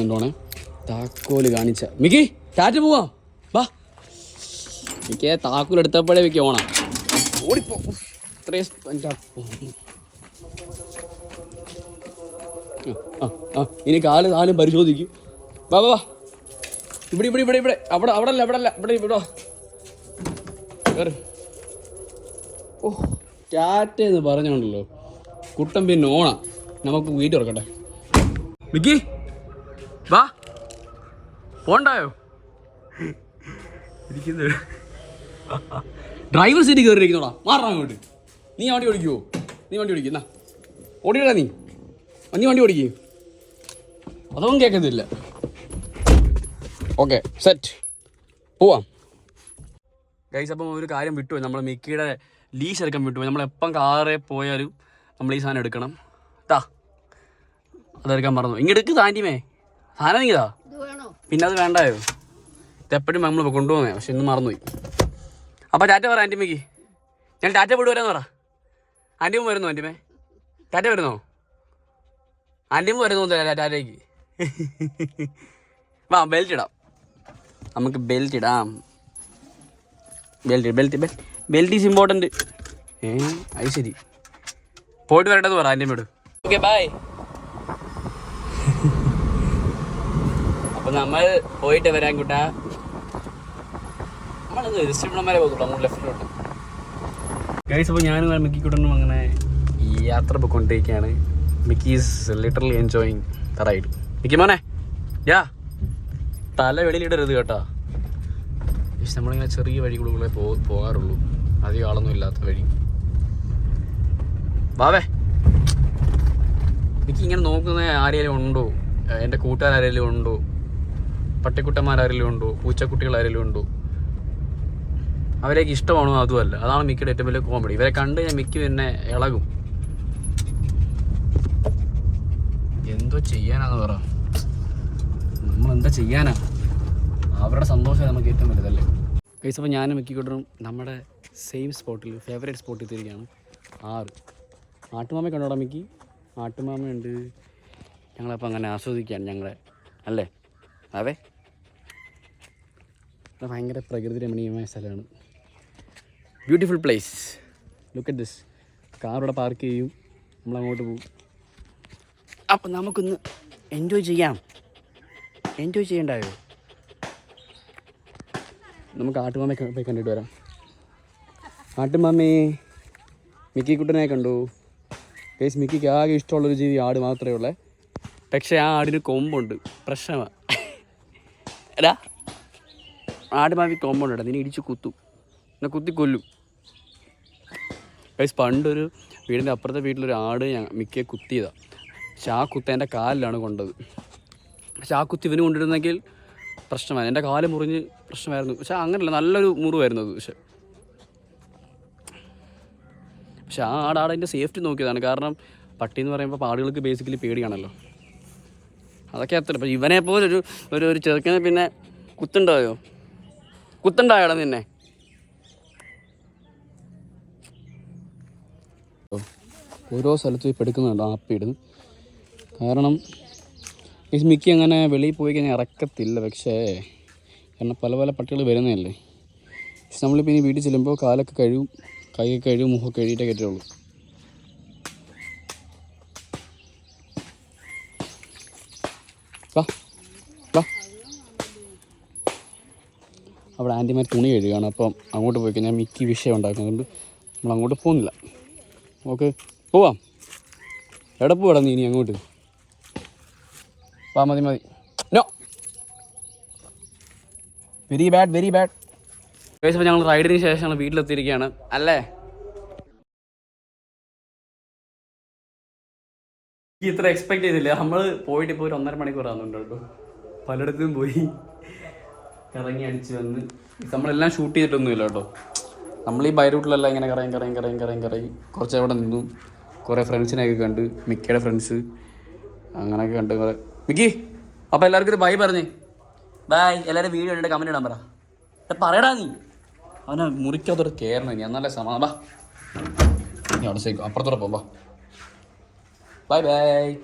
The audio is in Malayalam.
ഉണ്ടോണേ താക്കോൽ കാണിച്ച. മിക്കി ടാറ്റ പോവാം. വാ. മിക്ക താക്കോൽ എടുത്തപ്പോഴേ മിക്ക ഓണാ. ഓടിപ്പോ. ഇത്രയും ഇനി കാൽ കാലും പരിശോധിക്കും. വാ വാ ഇവിടെ ഇവിടെ ഇവിടെ ഇവിടെ. അവിടെ അവിടെ അല്ല ഇവിടെ അല്ല ഇവിടെ ഇവിടെ വാ. ഓ ടാറ്റ എന്ന് പറഞ്ഞോണ്ടല്ലോ. കുട്ടം പിന്നെ ഓണാ. നമുക്ക് വീട്ടിൽ തുറക്കട്ടെ. മിക്കി. വാ. പോണ്ടായോ? ഇരിക്കുന്നു. ഡ്രൈവർ സീറ്റ് കയറി ഇരിക്കുന്നോടാ മാറാ അങ്ങോട്ട്. നീ വണ്ടി ഓടിക്കുവോ? നീ വണ്ടി ഓടിക്കുന്ന ഓടിക്കടാ നീ. നീ വണ്ടി ഓടിക്കേ. അതൊന്നും കേൾക്കുന്നില്ല ഓക്കെ സെറ്റ് പോവാം. ഗൈസ് അപ്പം ഒരു കാര്യം വിട്ടുപോയി. നമ്മൾ മിക്കിയുടെ ലീസ് എടുക്കാൻ വിട്ടുപോയി. നമ്മൾ എപ്പം കാറേ പോയാലും നമ്മൾ ഈ സാധനം എടുക്കണം. താ അതെടുക്കാൻ മറന്നു. ഇങ്ങെടുക്ക് താന്റിമേ സാധനം ഇതാ പിന്നെ അത് വേണ്ടായോ? ഇതെപ്പോഴും നമ്മൾ കൊണ്ടുപോകുന്നേ പക്ഷെ ഇന്ന് മറന്നുപോയി. അപ്പോൾ ടാറ്റ പറ ആന്റിമയ്ക്ക് ഞാൻ ടാറ്റ വീട് വരാന്ന് പറ. ആന്റിമ്മ വരുന്നു ആന്റിമേ ടാറ്റ വരുന്നോ? ആന്റിമ്മ വരുന്നു ടാറ്റയ്ക്ക്. വാ ബെൽറ്റ് ഇടാം. നമുക്ക് ബെൽറ്റ് ഇടാം. Belt belt belt belt is important ഏ അത് ശരി. പോയിട്ട് വരട്ടെന്ന് പറ ആന്റിമ്മയോട് ഓക്കെ ബൈ അപ്പൊ നമ്മൾ പോയിട്ട് വരാൻ കൂട്ടാ. നമ്മളൊന്ന് റിസ്റ്റേഷൻ വരെ നമ്മൾ ലെഫ്റ്റിലോട്ട് ഗൈസ് അപ്പോൾ ഞാനും മിക്കിക്കൂട്ടനും അങ്ങനെ ഈ യാത്ര പോയിക്കൊണ്ടിരിക്കുകയാണ് Mickey is literally enjoying the ride Mickey മോനെ യാ. തല വെളിയിലിടരുത് കേട്ടോ. പക്ഷെ നമ്മളിങ്ങനെ ചെറിയ വഴികളിലൂടെ പോ പോകാറുള്ളൂ. അധികം ആളൊന്നും ഇല്ലാത്ത വഴി. വാവേ. മിക്കി ഇങ്ങനെ നോക്കുന്ന ആരെങ്കിലും ഉണ്ടോ? എന്റെ കൂട്ടുകാരെങ്കിലും ഉണ്ടോ? പട്ടിക്കുട്ടന്മാരാരെങ്കിലും ഉണ്ടോ? പൂച്ചക്കുട്ടികൾ ആരെങ്കിലും ഉണ്ടോ? അവരേക്ക് ഇഷ്ടമാണോ? അതുമല്ല. അതാണ് മിക്കയുടെ ഏറ്റവും വലിയ കോമഡി ഇവരെ കണ്ട് ഞാൻ മിക്ക പിന്നെ ഇളകും. എന്തോ ചെയ്യാനാന്ന് പറ. നമ്മൾ എന്താ ചെയ്യാനാ? അവരുടെ സന്തോഷം നമുക്ക് ഏറ്റവും വലുതല്ലേ. കൈസ് അപ്പോൾ ഞാനും മിക്കിക്കൊണ്ടും നമ്മുടെ സെയിം സ്പോട്ടിൽ ഫേവറേറ്റ് സ്പോട്ടിൽ തിരികെയാണ് ആറ്. ആട്ടുമാമ കണ്ടോടാ മിക്കി? ആട്ടുമാമയുണ്ട്. ഞങ്ങളപ്പോൾ അങ്ങനെ ആസ്വദിക്കുകയാണ് ഞങ്ങളെ. അല്ലേ? അതെ. ഇത് ഭയങ്കര പ്രകൃതി രമണീയമായ സ്ഥലമാണ്. Beautiful place look at this car ഇവിടെ പാർക്ക് ചെയ്യും. നമ്മൾ അങ്ങോട്ട് പോകും. അപ്പം നമുക്കൊന്ന് എൻജോയ് ചെയ്യാം. എൻജോയ് ചെയ്യണ്ടായോ? നമുക്ക് ആട്ടുമാമയെ പോയി കണ്ടിട്ട് വരാം. ആട്ടുമാമേ മിക്കി കുട്ടനെ കണ്ടു. കേസ് മിക്കിക്ക് ആകെ ഇഷ്ടമുള്ളൊരു ജീവി ആട് മാത്രമേ ഉള്ളേ. പക്ഷേ ആ ആടിന് കൊമ്പുണ്ട്. പ്രശ്നമാണ് എടാ ആടുമാവി കോമ്പൗണ്ട് ഇടാം നിന്നെ ഇടിച്ച് കുത്തും. എന്നെ കുത്തി കൊല്ലും. ഗൈസ് പണ്ടൊരു വീടിന്റെ അപ്പുറത്തെ വീട്ടിലൊരു ആട് ഞാൻ മിക്കയെ കുത്തിയതാണ് പക്ഷെ ആ കുത്ത എന്റെ കാലിലാണ് കൊണ്ടത്. പക്ഷെ ആ കുത്തി ഇവന് കൊണ്ടിരുന്നെങ്കിൽ പ്രശ്നമായി എന്റെ കാൽ മുറിഞ്ഞ് പ്രശ്നമായിരുന്നു. പക്ഷെ അങ്ങനല്ല നല്ലൊരു മുറിവായിരുന്നു അത്. പക്ഷെ പക്ഷെ ആ ആടാടതിന്റെ സേഫ്റ്റി നോക്കിയതാണ്. കാരണം പട്ടി എന്ന് പറയുമ്പോൾ ആടുകൾക്ക് ബേസിക്കലി പേടിയാണല്ലോ. അതൊക്കെ അത്ര ഇപ്പം ഇവനെ പോലെ ഒരു ഒരു ചെറുക്കനെ പിന്നെ കുത്തുണ്ടായോ? കുത്തുണ്ടായോടാ നിന്നെ? ഓരോ സ്ഥലത്തും ഇപ്പം എടുക്കുന്നുണ്ട് ആപ്പ് ഇടുന്നു കാരണം ഈ മിക്ക അങ്ങനെ വെളിയിൽ പോയി കഴിഞ്ഞാൽ ഇറക്കത്തില്ല പക്ഷേ കാരണം പല പല പട്ടികൾ വരുന്നതല്ലേ? നമ്മളിപ്പോൾ ഇനി വീട്ടിൽ ചെല്ലുമ്പോൾ കാലൊക്കെ കഴുകും കൈയൊക്കെ കഴുകും മുഖമൊക്കെ കഴുകിയിട്ടേ കയറ്റുള്ളൂ അവിടെ ആന്റിമാർ തുണി കഴുകുകയാണ്. അപ്പം അങ്ങോട്ട് പോയി കഴിഞ്ഞാൽ മിക്കി വിഷയം ഉണ്ടാക്കുന്നുണ്ട് നമ്മൾ അങ്ങോട്ട് പോകുന്നില്ല. ഓക്കെ പോവാം. എവിടെ പോവാടാ നീ ഇനി അങ്ങോട്ട്? വാ മതി മതി. No. Very bad very bad അപ്പോൾ ഞങ്ങൾ റൈഡിന് ശേഷം ഞങ്ങൾ വീട്ടിലെത്തിയിരിക്കുകയാണ്. അല്ലേ? ഇത്ര എക്സ്പെക്ട് ചെയ്തില്ല? നമ്മൾ പോയിട്ട് ഇപ്പോൾ ഒരു ഒന്നര മണിക്കൂർ ആകുന്നുണ്ട് പലയിടത്തും പോയി. ഇറങ്ങി അടിച്ചു വന്ന് നമ്മളെല്ലാം ഷൂട്ട് ചെയ്തിട്ടൊന്നുമില്ല കേട്ടോ. നമ്മൾ ഈ ബൈറൂട്ടിലെല്ലാം ഇങ്ങനെ കറങ്ങി കറങ്ങി കറങ്ങി കറങ്ങി കറങ്ങി കുറച്ച് അവിടെ നിന്നു. കുറേ ഫ്രണ്ട്സിനെയൊക്കെ കണ്ട് മിക്കയുടെ ഫ്രണ്ട്സ് അങ്ങനെയൊക്കെ കണ്ട് കുറേ. മിക്കി അപ്പോൾ എല്ലാവർക്കും ഒരു ബൈ പറഞ്ഞേ. ബൈ എല്ലാവരും വീഡിയോ കണ്ടിട്ട് കമന്റ് ഇടാൻ പറ. പറയടാ നീ. അവനെ മുറിക്കാത്തൊരു കയറണം നീ എന്നാലേ സമാധാനം. ബാ നീ അവിടെ അപ്പുറത്തോടെ പോകാം ബൈ ബൈ